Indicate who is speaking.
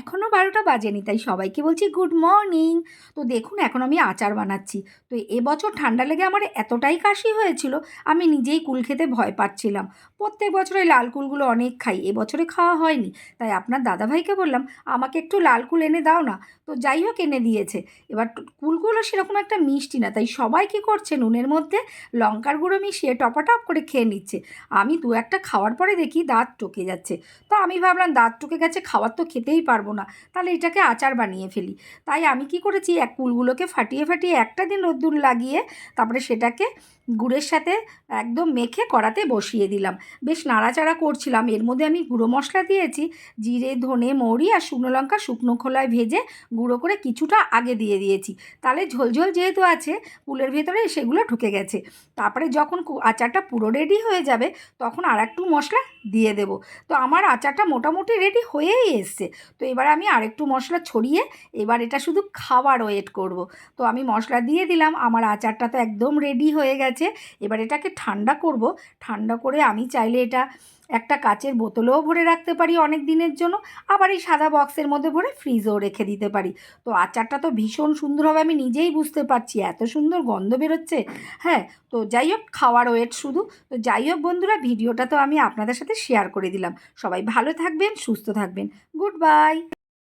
Speaker 1: এখনও বারোটা বাজেনি, তাই সবাইকে বলছি গুড মর্নিং তো দেখুন, এখন আমি আচার বানাচ্ছি। তো এবছর ঠান্ডা লেগে আমার এতটাই কাশি হয়েছিল, আমি নিজেই কুল খেতে ভয় পাচ্ছিলাম। প্রত্যেক বছর লাল কুলগুলো অনেক খাই এবছরে খাওয়া হয়নি। তাই আপনার দাদাভাইকে বললাম, আমাকে একটু লাল কুল এনে দাও না। তো যাই হোক, এনে দিয়েছে। এবার কুলগুলো সেরকম একটা মিষ্টি না, তাই সবাই কী করছে, নুনের মধ্যে লঙ্কার গুঁড়ো মিশিয়ে টপাটপ করে খেয়ে নিচ্ছে। আমি দু একটা খাওয়ার পরে দেখি দাঁত টকে যাচ্ছে। তো আমি ভাবলাম, দাঁত টকে গেছে খাবার তো খেতেই পারব না। তাহলে এটাকে আচার বানিয়ে ফেলি। তাই আমি কি করেছি? এক কুলগুলোকে ফাটিয়ে ফাটিয়ে একটা দিন রোদ্দুর লাগিয়ে তারপরে সেটাকে গুড়ের সাথে একদম মেখে কড়াতে বসিয়ে দিলাম। বেশ নাড়াচাড়া করছিলাম। এর মধ্যে আমি গুঁড়ো মশলা দিয়েছি। জিরে, ধনে, মৌরি আর শুকনো লঙ্কা শুকনো খোলায় ভেজে গুঁড়ো করে কিছুটা আগে দিয়ে দিয়েছি। তাহলে ঝোলঝোল যেহেতু আছে কুলের ভেতরে সেগুলো ঢুকে গেছে। তারপরে যখন আচারটা পুরো রেডি হয়ে যাবে, তখন আর একটু মশলা দিয়ে দেব। তো আমার আচারটা মোটামুটি রেডি হয়েই এসছে। তো এবার আমি আরেকটু মশলা ছড়িয়ে এবার এটা শুধু খাবার ওয়েট করব। তো আমি মশলা দিয়ে দিলাম, আমার আচারটা তো একদম রেডি হয়ে গেছে। এবার এটাকে ঠান্ডা করব। ঠান্ডা করে আমি চাইলে এটা একটা কাচের বোতলেও ভরে রাখতে পারি অনেক দিনের জন্য, আবার এই সাদা বক্সের মধ্যে ভরে ফ্রিজেও রেখে দিতে পারি। তো আচারটা তো ভীষণ সুন্দর হবে, আমি নিজেই বুঝতে পারছি, এত সুন্দর গন্ধ বেরোচ্ছে। হ্যাঁ তো যাই হোক, খাওয়ার ওয়েট শুধু। তো যাই হোক বন্ধুরা, ভিডিওটা তো আমি আপনাদের সাথে শেয়ার করে দিলাম। সবাই ভালো থাকবেন, সুস্থ থাকবেন। Good bye